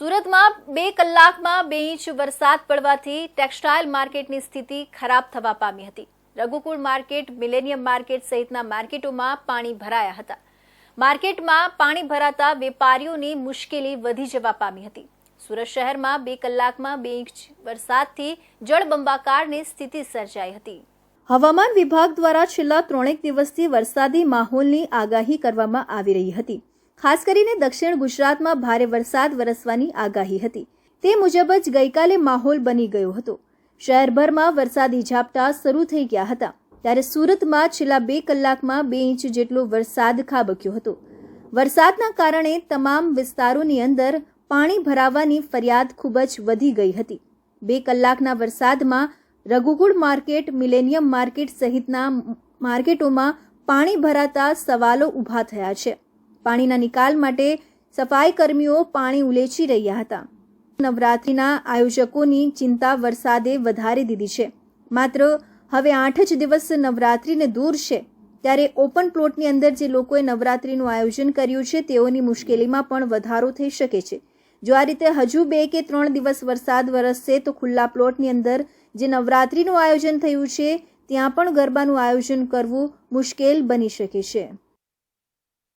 સુરતમાં બે કલાકમાં બે ઇંચ વરસાદ પડવાથી ટેક્સટાઇલ માર્કેટની સ્થિતિ ખરાબ થવા પામી હતી. રઘુકુળ માર્કેટ, મિલેનિયમ માર્કેટ સહિતના માર્કેટોમાં પાણી ભરાયા હતા. માર્કેટમાં પાણી ભરાતા વેપારીઓની મુશ્કેલી વધી જવા પામી હતી. સુરત શહેરમાં બે કલાકમાં બે ઇંચ વરસાદથી જળબંબાકારની સ્થિતિ સર્જાઈ હતી. હવામાન વિભાગ દ્વારા છેલ્લા ત્રણેક દિવસથી વરસાદી માહોલની આગાહી કરવામાં આવી રહી હતી. ખાસ કરીને દક્ષિણ ગુજરાતમાં ભારે વરસાદ વરસવાની આગાહી હતી. તે મુજબ જ ગઈકાલે માહોલ બની ગયો હતો. શહેરભરમાં વરસાદી ઝાપટા શરૂ થઈ ગયા હતા. ત્યારે સુરતમાં છેલ્લા બે કલાકમાં બે ઇંચ જેટલો વરસાદ ખાબક્યો હતો. વરસાદના કારણે તમામ વિસ્તારોની અંદર પાણી ભરાવાની ફરિયાદ ખૂબ જ વધી ગઈ હતી. બે કલાકના વરસાદમાં રઘુકુળ માર્કેટ, મિલેનિયમ માર્કેટ સહિતના માર્કેટોમાં પાણી ભરાતા સવાલો ઊભા થયા છે. પાણીના નિકાલ માટે સફાઈ કર્મીઓ પાણી ઉલેચી રહ્યા હતા. નવરાત્રિના આયોજકોની ચિંતા વરસાદે વધારી દીધી છે. માત્ર હવે આઠ જ દિવસ નવરાત્રિને દૂર છે, ત્યારે ઓપન પ્લોટની અંદર જે લોકોએ નવરાત્રિનું આયોજન કર્યું છે, તેઓની મુશ્કેલીમાં પણ વધારો થઈ શકે છે. જો આ રીતે હજુ બે કે ત્રણ દિવસ વરસાદ વરસશે, તો ખુલ્લા પ્લોટની અંદર જે નવરાત્રિનું આયોજન થયું છે, ત્યાં પણ ગરબાનું આયોજન કરવું મુશ્કેલ બની શકે છે.